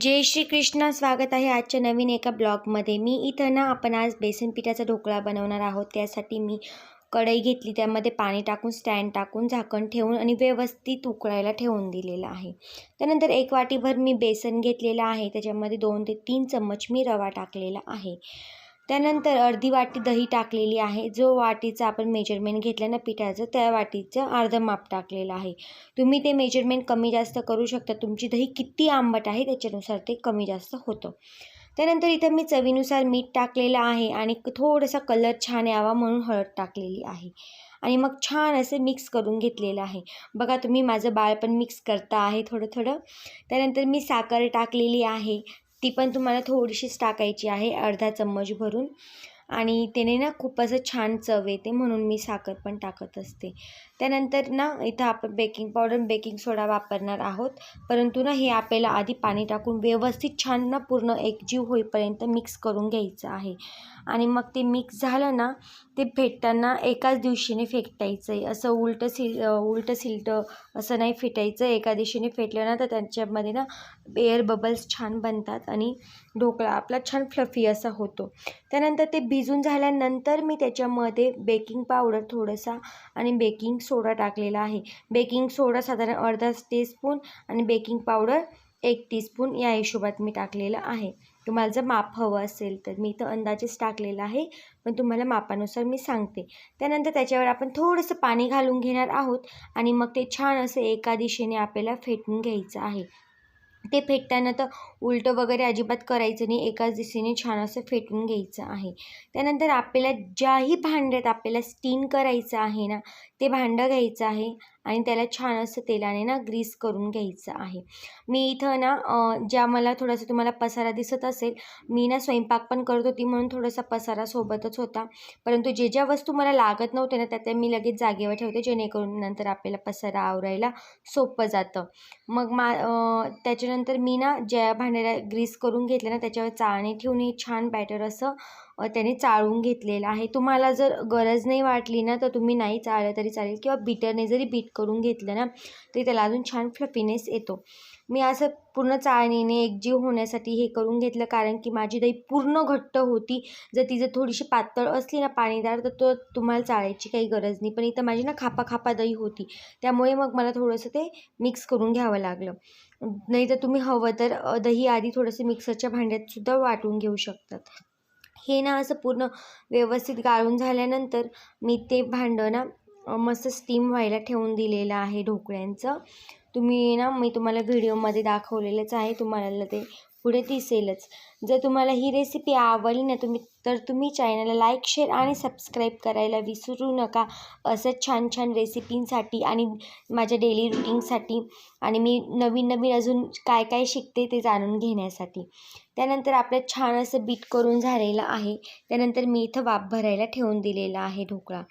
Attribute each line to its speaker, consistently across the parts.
Speaker 1: जय श्री कृष्ण स्वागत आहे आजच्या नवीन एका ब्लॉगमध्ये. मी इथं ना आपण आज बेसन पिठाचा ढोकळा बनवणार आहोत. त्यासाठी मी कढई घेतली त्यामध्ये पाणी टाकून स्टँड टाकून झाकण ठेवून आणि व्यवस्थित उकळायला ठेवून दिलेलं आहे. त्यानंतर एक वाटीभर मी बेसन घेतलेलं आहे. त्याच्यामध्ये दोन ते तीन चम्मच मी रवा टाकलेला आहे. त्यानंतर अर्धी वाटी दही टाकलेली आहे. जो वाटीचं आपण मेजरमेंट घेतलं ना पिठाचं त्या वाटीचं अर्धं माप टाकलेलं आहे. तुम्ही ते मेजरमेंट कमी जास्त करू शकता. तुमची दही किती आंबट आहे त्याच्यानुसार ते कमी जास्त होतं. त्यानंतर इथं मी चवीनुसार मीठ टाकलेलं आहे आणि थोडासा कलर छान यावा म्हणून हळद टाकलेली आहे. आणि मग छान असं मिक्स करून घेतलेलं आहे. बघा तुम्ही माझं बाळ पण मिक्स करता आहे थोडं थोडं. त्यानंतर मी साखर टाकलेली आहे. ती पण तुम्हाला थोडीशीच टाकायची आहे अर्धा चम्मच भरून. आणि त्याने ना खूप असं छान चव येते म्हणून मी साखर पण टाकत असते. त्यानंतर ना इथं आपण बेकिंग पावडर बेकिंग सोडा वापरणार आहोत. परंतु ना हे आपल्याला आधी पाणी टाकून व्यवस्थित छान ना पूर्ण एकजीव होईपर्यंत मिक्स करून घ्यायचं आहे. आणि मग ते मिक्स झालं ना ते फेटताना एकाच दिवशीने फेटायचं आहे असं उलटं सिल उलटं सिलटं असं नाही फेटायचं. एका दिवशीने फेटलं ना तर त्यांच्यामध्ये ना एअर बबल्स छान बनतात आणि ढोकळा आपला छान फ्लफी असा होतो. त्यानंतर ते भिजून झाल्यानंतर मी त्याच्यामध्ये बेकिंग पावडर थोडंसा आणि बेकिंग सोडा टाकलेला आहे. बेकिंग सोडा साधारण अर्धा टीस्पून आणि बेकिंग पावडर एक टीस्पून या हिशोबात मी टाकलेलं आहे. तुम्हाला जर माप हवं असेल तर मी इथं अंदाजेच टाकलेलं आहे पण तुम्हाला मापानुसार मी सांगते. त्यानंतर त्याच्यावर आपण थोडंसं पाणी घालून घेणार आहोत आणि मग ते छान असं एका दिशेने आपल्याला फेटून घ्यायचं आहे. ते फेटताना तर उलटं वगैरे अजिबात करायचं नाही. एकाच दिशेने छान असं फेटून घ्यायचं आहे. त्यानंतर आपल्याला ज्याही भांड्यात आपल्याला स्टीम करायचं आहे ना ते भांडं घ्यायचं आहे. आणि त्याला छान असं तेलाने ना ग्रीस करून घ्यायचं आहे. मी इथं ना ज्या मला थोडासा तुम्हाला पसारा दिसत असेल मी ना स्वयंपाक पण करत होती म्हणून थोडासा पसारा सोबतच होता. परंतु जे ज्या वस्तू मला लागत नव्हत्या ना त्या त्या मी लगेच जागेवर ठेवते जेणेकरून नंतर आपल्याला पसारा आवरायला सोपं जातं. मग मा त्याच्यानंतर मी ना ज्या भांड्याला ग्रीस करून घेतलं ना त्याच्यावर चाळणी ठेवून हे छान बॅटर असं त्याने चाळून घेतलेलं आहे. तुम्हाला जर गरज नाही वाटली ना तर तुम्ही नाही चाळलं तरी चालेल. किंवा बीटरने जरी बीट करून घेतलं ना तरी त्याला अजून छान फ्लफीनेस येतो. मी असं पूर्ण चाळणीने एकजीव होण्यासाठी हे करून घेतलं कारण की माझी दही पूर्ण घट्ट होती. जर ती जर थोडीशी पातळ असली ना पाणीदार तर तो तुम्हाला चाळायची काही गरज नाही. पण इथं माझी ना खापा खापा दही होती. त्यामुळे मग मला थोडंसं ते मिक्स करून घ्यावं लागलं. नाही तर तुम्ही हवं तर दही आधी थोडंसं मिक्सरच्या भांड्यातसुद्धा वाटून घेऊ शकतात. हे ना असं पूर्ण व्यवस्थित गाळून झाल्यानंतर मी ते भांडं ना मस्त स्टीम व्हायला ठेवून दिलेलं आहे ढोकळ्यांचं. तुम्ही ना मी तुम्हाला व्हिडिओमध्ये दाखवलेलंच आहे. तुम्हाला ते पुढे दिसेलच. जर तुम्हाला ही रेसिपी आवडली ना तुम्ही तर तुम्ही चॅनलला लाईक शेअर आणि सबस्क्राईब करायला विसरू नका. असंच छान छान रेसिपींसाठी आणि माझ्या डेली रुटीनसाठी आणि मी नवीन नवीन अजून काय काय शिकते ते जाणून घेण्यासाठी. त्यानंतर आपलं छान असं बीट करून झालेलं आहे. त्यानंतर मी इथं वाफ भरायला ठेवून दिलेला आहे ढोकळा.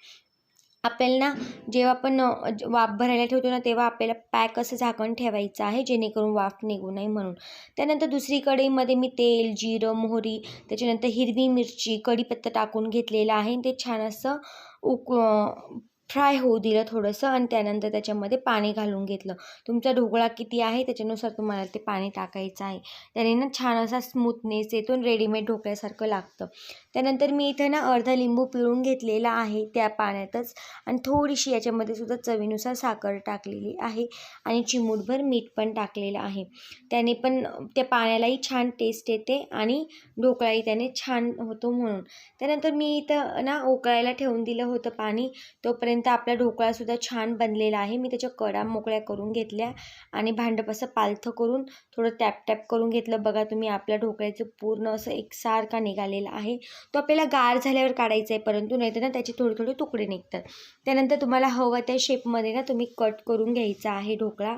Speaker 1: आपल्याला ना जेव्हा आपण वाफ भरायला ठेवतो ना तेव्हा आपल्याला पॅक असं झाकण ठेवायचं आहे जेणेकरून वाफ निघू नये म्हणून. त्यानंतर दुसरी कढईमध्ये मी तेल जिरं मोहरी त्याच्यानंतर हिरवी मिरची कढीपत्ता टाकून घेतलेलं आहे. ते छान असं उक फ्राय होऊ दिलं थोडंसं आणि त्यानंतर त्याच्यामध्ये पाणी घालून घेतलं. तुमचा ढोकळा किती आहे त्याच्यानुसार तुम्हाला ते पाणी टाकायचं आहे. त्याने ना छान असा स्मूथनेस येतो रेडीमेड ढोकळ्यासारखं लागतं. त्यानंतर मी इथं ना अर्धा लिंबू पिळून घेतलेला आहे त्या पाण्यातच आणि थोडीशी याच्यामध्ये सुद्धा चवीनुसार साखर टाकलेली आहे आणि चिमूटभर मीठ पण टाकलेलं आहे. त्याने पण त्या पाण्यालाही छान टेस्ट येते आणि ढोकळाही त्याने छान होतो म्हणून. त्यानंतर मी इथं ना उकळायला ठेवून दिलं होतं पाणी. तोपर्यंत तोपर्यंत आपला ढोकळासुद्धा छान बनलेला आहे मी त्याच्या कडा मोकळ्या करून घेतल्या आणि भांडप असं पालथं करून थोडं टॅप टॅप करून घेतलं. बघा तुम्ही आपल्या ढोकळ्याचं पूर्ण असं एकसारखा निघालेला आहे. तो आपल्याला गार झाल्यावर काढायचा आहे परंतु नाहीतर ना त्याचे थोडे थोडे तुकडे निघतात. त्यानंतर तुम्हाला हवं त्या शेपमध्ये ना तुम्ही कट करून घ्यायचा आहे ढोकळा.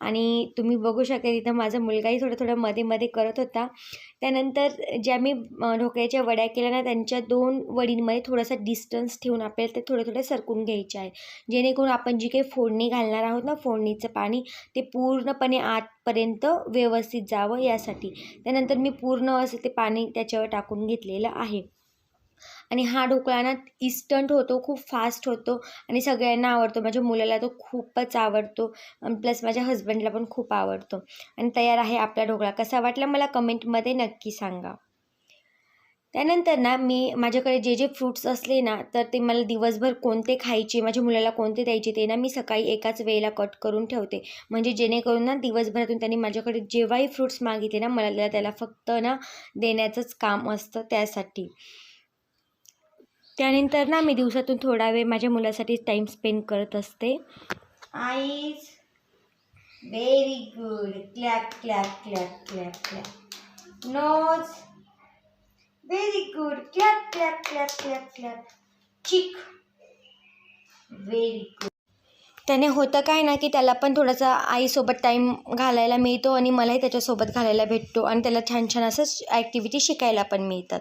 Speaker 1: आणि तुम्ही बघू शकता इथं माझा मुलगाही थोडं थोडं मध्ये मध्ये करत होता. त्यानंतर ज्या मी ढोकळ्याच्या वड्या केल्या ना त्यांच्या दोन वडींमध्ये थोडासा डिस्टन्स ठेवून आपल्याला ते थोडे थोडे सरकून घ्यायचे आहे. जेणेकरून आपण जी काही फोडणी घालणार आहोत ना फोडणीचं पाणी ते पूर्णपणे आतपर्यंत व्यवस्थित जावं यासाठी. त्यानंतर मी पूर्ण असं ते पाणी त्याच्यावर टाकून घेतलेलं आहे. आणि हा ढोकळा ना इस्टंट होतो खूप फास्ट होतो आणि सगळ्यांना आवडतो. माझ्या मुलाला तो खूपच आवडतो प्लस माझ्या हस्बंडला पण खूप आवडतो. आणि तयार आहे आपला ढोकळा. कसा वाटला मला कमेंटमध्ये नक्की सांगा. त्यानंतर ना मी माझ्याकडे जे जे फ्रूट्स असले ना तर ते मला दिवसभर कोणते खायचे माझ्या मुलाला कोणते द्यायचे ते ना मी सकाळी एकाच वेळेला कट करून ठेवते. म्हणजे जेणेकरून ना दिवसभरातून त्यांनी माझ्याकडे जेव्हाही फ्रूट्स मागितले ना मला त्याला फक्त ना देण्याचंच काम असतं त्यासाठी. त्यानंतर ना मी दिवसातून थोडा वेळ माझ्या मुलासाठी टाईम स्पेंड करत असते. Eyes very good clap clap clap clap clap nose very good clap clap clap clap clap cheek very good त्याने होतं काय ना की त्याला पण थोडासा आईसोबत टाईम घालायला मिळतो आणि मलाही त्याच्यासोबत घालायला भेटतो आणि त्याला छान छान असं ॲक्टिव्हिटी शिकायला पण मिळतात.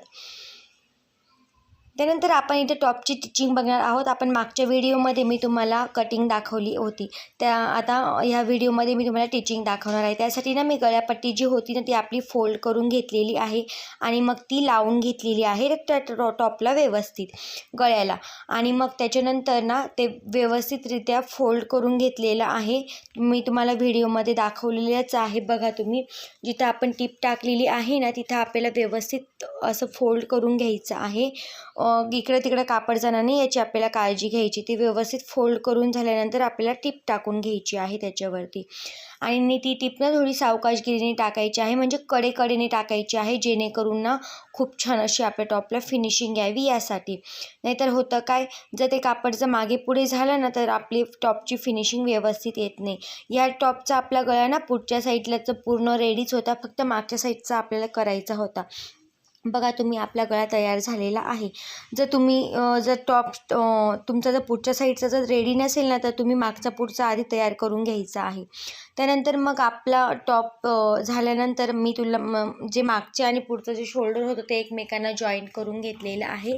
Speaker 1: त्यानंतर आपण इथे टॉपची टिचिंग बघणार आहोत. आपण मागच्या व्हिडिओमध्ये मी तुम्हाला कटिंग दाखवली होती. त्या आता ह्या व्हिडिओमध्ये मी तुम्हाला टिचिंग दाखवणार आहे. त्यासाठी ना मी गळ्यापट्टी जी होती ना ती आपली फोल्ड करून घेतलेली आहे आणि मग ती लावून घेतलेली आहे त्या टॉपला व्यवस्थित गळ्याला. आणि मग त्याच्यानंतर ना ते व्यवस्थितरित्या फोल्ड करून घेतलेलं आहे. मी तुम्हाला व्हिडिओमध्ये दाखवलेलंच आहे. बघा तुम्ही जिथं आपण टीप टाकलेली आहे ना तिथं आपल्याला व्यवस्थित असं फोल्ड करून घ्यायचं आहे. इकडं तिकडं कापड जाणार नाही याची आपल्याला काळजी घ्यायची. ती व्यवस्थित फोल्ड करून झाल्यानंतर आपल्याला टीप टाकून घ्यायची आहे त्याच्यावरती. आणि ती टीप ना थोडी सावकाशगिरीने टाकायची आहे म्हणजे कडेकडेने टाकायची आहे जेणेकरून ना खूप छान अशी आपल्या टॉपला फिनिशिंग यावी यासाठी. नाहीतर होतं काय जर ते कापड जर मागे पुढे झालं ना तर आपली टॉपची फिनिशिंग व्यवस्थित येत नाही. या टॉपचा आपला गळा ना पुढच्या साईडलाच पूर्ण रेडीच होता फक्त मागच्या साईडचा आपल्याला करायचा होता. बघा तुम्ही आपला गळा तयार झालेला आहे. जर तुम्ही जर टॉप तुमचा जर पुढच्या साईडचा जर रेडी नसेल ना तर तुम्ही मागचा पुढचा आधी तयार करून घ्यायचा आहे. त्यानंतर मग आपला टॉप झाल्यानंतर मी तुला जे मागचे आणि पुढचं जे शोल्डर होतं ते एकमेकांना जॉईन करून घेतलेलं आहे.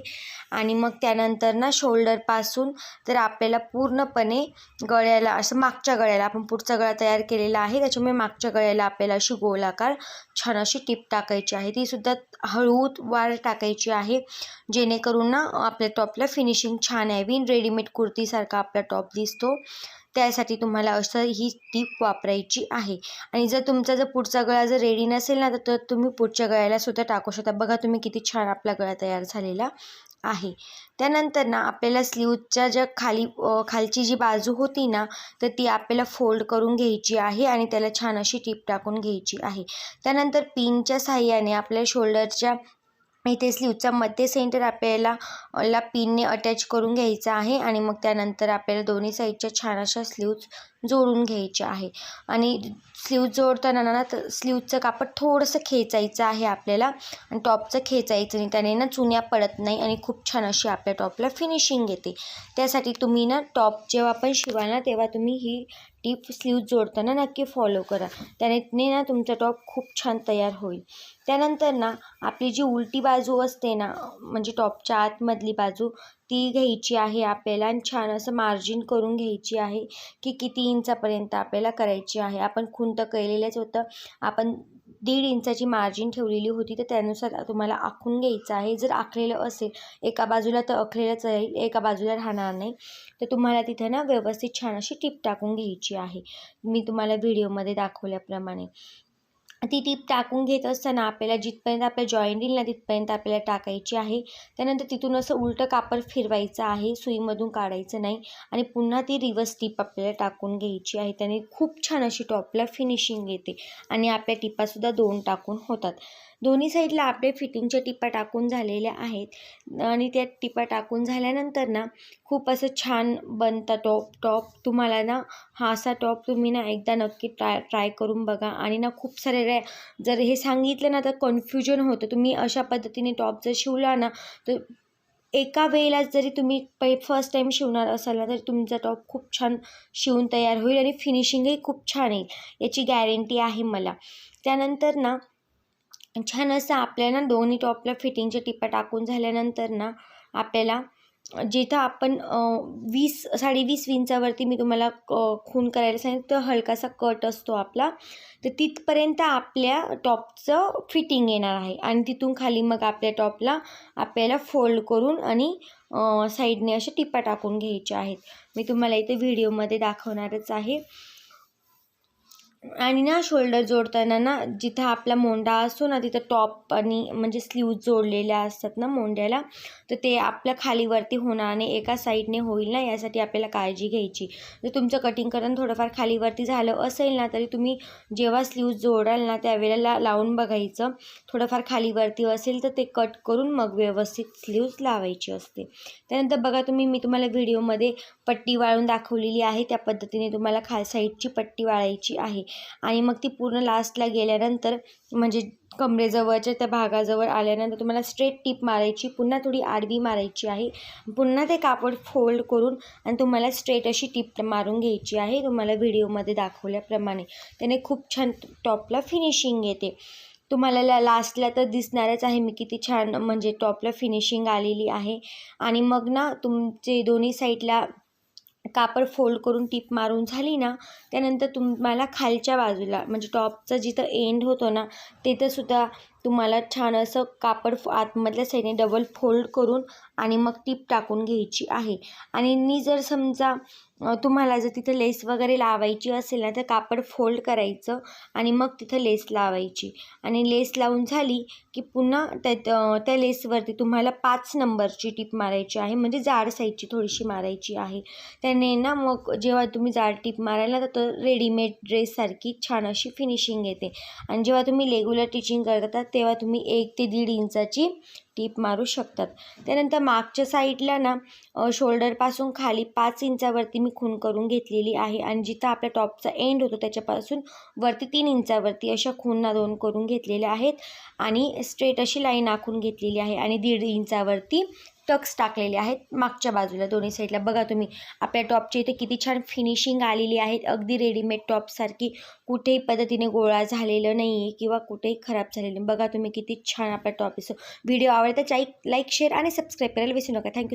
Speaker 1: आणि मग त्यानंतर ना शोल्डरपासून तर आपल्याला पूर्णपणे गळ्याला असं मागच्या गळ्याला आपण पुढचा गळा तयार केलेला आहे. त्याच्यामुळे मागच्या गळ्याला आपल्याला अशी गोलाकार छान अशी टीप टाकायची आहे. तीसुद्धा हळू वार टाकायची आहे. जेणेकरून ना आपल्या टॉपला फिनिशिंग छान यावी. रेडीमेड कुर्तीसारखा आपला टॉप दिसतो. त्यासाठी तुम्हाला असं ही टीप वापरायची आहे. आणि जर तुमचा जर पुढचा गळा जर रेडी नसेल ना तर तुम्ही पुढच्या गळ्याला सुद्धा टाकू शकता. बघा तुम्ही किती छान आपला गळा तयार झालेला. आहे. त्यानंतर ना आपल्याला स्लीवच्या ज्या खाली खालची जी बाजू होती ना तर ती आपल्याला फोल्ड करून घ्यायची आहे आणि त्याला छान अशी टीप टाकून घ्यायची आहे. त्यानंतर पिनच्या साह्याने आपल्या शोल्डरच्या इथे स्लीवचा मध्य सेंटर आपल्याला ला पिनने अटॅच करून घ्यायचा आहे आणि मग त्यानंतर आपल्याला दोन्ही साईडच्या छान अशा स्लीव्ज जोडून घ्यायच्या आहे. आणि स्लीव जोडताना ना तर स्लीवचं कापड थोडंसं खेचायचं आहे आपल्याला आणि टॉपचं खेचायचं नाही. त्याने ना चुन्या पडत नाही आणि खूप छान अशी आपल्या टॉपला फिनिशिंग येते. त्यासाठी तुम्ही ना टॉप जेव्हा पण शिवाल ना तेव्हा तुम्ही ही टीप स्लीव जोडताना नक्की फॉलो करा. त्याने ना तुमचा टॉप खूप छान तयार होईल. त्यानंतर ना आपली जी उलटी बाजू असते ना म्हणजे टॉपच्या आतमधली बाजू ती घ्यायची आहे आपल्याला आणि छान असं मार्जिन करून घ्यायची आहे की किती इंचापर्यंत आपल्याला करायची आहे. आपण खुंट केलेलंच होतं. आपण दीड इंचाची मार्जिन ठेवलेली होती तर त्यानुसार तुम्हाला आखून घ्यायचं आहे. जर आखलेलं असेल एका बाजूला तर आखलेलंच राहील एका बाजूला राहणार नाही. तर तुम्हाला तिथे ना व्यवस्थित छान अशी टीप टाकून घ्यायची आहे. मी तुम्हाला व्हिडिओमध्ये दाखवल्याप्रमाणे. ती टीप टाकून घेत असताना आपल्याला जिथपर्यंत आपल्या जॉईंट येईल ना तिथपर्यंत आपल्याला टाकायची आहे. त्यानंतर तिथून असं उलटं कापड फिरवायचं आहे सुईमधून काढायचं नाही आणि पुन्हा ती रिवर्स टीप आपल्याला टाकून घ्यायची आहे. त्याने खूप छान अशी टॉपला फिनिशिंग येते आणि आपल्या टिपासुद्धा दोन टाकून होतात. दोन्ही साईडला आपले फिटिंगच्या टिपा टाकून झालेल्या आहेत. आणि त्या टिपा टाकून झाल्यानंतर ना खूप असं छान बनतं टॉप टॉप. तुम्हाला ना हा असा टॉप तुम्ही ना एकदा नक्की ट्राय ट्राय करून बघा. आणि ना खूप सारे रे जर हे सांगितलं ना तर कन्फ्युजन होतं. तुम्ही अशा पद्धतीने टॉप जर शिवला ना तर एका वेळेला जरी तुम्ही पै फर्स्ट टाईम शिवणार असाल ना तर तुमचा टॉप खूप छान शिवून तयार होईल आणि फिनिशिंगही खूप छान येईल. याची गॅरंटी आहे मला. त्यानंतर ना छान असं आपल्याला दोन्ही टॉपला फिटिंगच्या टिपा टाकून झाल्यानंतर ना आपल्याला जिथं आपण वीस साडेवीस इंचावरती मी तुम्हाला क खून करायला सांगितलं तर हलकासा कट असतो आपला तर तिथपर्यंत आपल्या टॉपचं फिटिंग येणार आहे. आणि तिथून खाली मग आपल्या टॉपला आपल्याला फोल्ड करून आणि साईडने अशा टिपा टाकून घ्यायच्या आहेत. मी तुम्हाला इथे व्हिडिओमध्ये दाखवणारच आहे. आणि ना शोल्डर जोडताना ना जिथं आपला मोंडा असतो ना तिथं टॉप आणि म्हणजे स्लीव्ज जोडलेल्या असतात ना मोंड्याला तर ते आपल्या खालीवरती होणार नाही एका साईडने होईल ना यासाठी आपल्याला काळजी घ्यायची. जर तुमचं कटिंग करणं थोडंफार खालीवरती झालं असेल ना तरी तुम्ही जेव्हा स्लीव्ज जोडाल ना त्यावेळेला लावून बघायचं. थोडंफार खालीवरती असेल तर ते कट करून मग व्यवस्थित स्लीव्ज लावायची असते. त्यानंतर बघा तुम्ही मी तुम्हाला व्हिडिओमध्ये पट्टी वाळून दाखवलेली आहे. त्या पद्धतीने तुम्हाला खा साईडची पट्टी वाळायची आहे. आणि मग ती पूर्ण लास्टला गेल्यानंतर म्हणजे कमरेजवळच्या त्या भागाजवळ आल्यानंतर तुम्हाला स्ट्रेट टीप मारायची पुन्हा थोडी आडवी मारायची आहे. पुन्हा ते कापड फोल्ड करून आणि तुम्हाला स्ट्रेट अशी टीप मारून घ्यायची आहे. तुम्हाला व्हिडिओमध्ये दाखवल्याप्रमाणे. त्याने खूप छान टॉपला फिनिशिंग येते. तुम्हाला ला लास्टला तर दिसणारच आहे मी किती छान म्हणजे टॉपला फिनिशिंग आलेली आहे. आणि मग ना तुमचे दोन्ही साईडला कापड फोल्ड करून टीप मारून झाली ना त्यानंतर तुम्हाला खालच्या बाजूला म्हणजे टॉपचं जिथं एंड होतो ना तिथंसुद्धा तुम्हाला छान असं कापड आतमधल्या साईडने डबल फोल्ड करून आणि मग टीप टाकून घ्यायची आहे. आणि नी जर समजा तुम्हाला जर तिथं लेस वगैरे लावायची असेल ना तर कापड फोल्ड करायचं आणि मग तिथं लेस लावायची. आणि लेस लावून झाली की पुन्हा त्यात त्या लेसवरती तुम्हाला पाच नंबरची टीप मारायची आहे. म्हणजे जाड साईजची थोडीशी मारायची आहे. त्याने ना मग जेव्हा तुम्ही जाड टीप मारायला तर तो रेडीमेड ड्रेससारखी छान अशी फिनिशिंग येते. आणि जेव्हा तुम्ही रेग्युलर टिचिंग करतात तेव्हा तुम्ही एक ते दीड इंचाची टीप मारू शकतात. त्यानंतर मागच्या साईडला ना शोल्डरपासून खाली पाच इंचावरती मी खून करून घेतलेली आहे आणि जिथं आपल्या टॉपचा एंड होतो त्याच्यापासून वरती तीन इंचावरती अशा खूनना दोन करून घेतलेल्या आहेत आणि स्ट्रेट अशी लाईन आखून घेतलेली आहे आणि दीड इंचावरती टक्स टाकलेले आहेत मागच्या बाजूला दोन्ही साईडला बघा तुम्ही आपल्या टॉपच्या इथे किती छान फिनिशिंग आलेली आहेत. अगदी रेडीमेड टॉपसारखी कुठेही पद्धतीने गोळा झालेलं नाही आहे किंवा कुठेही खराब झालेलं नाही. बघा तुम्ही किती छान आपला टॉप दिसतो. व्हिडिओ आवडता चाईक लाईक शेअर आणि सबस्क्राईब करायला विसरू नका. थँक्यू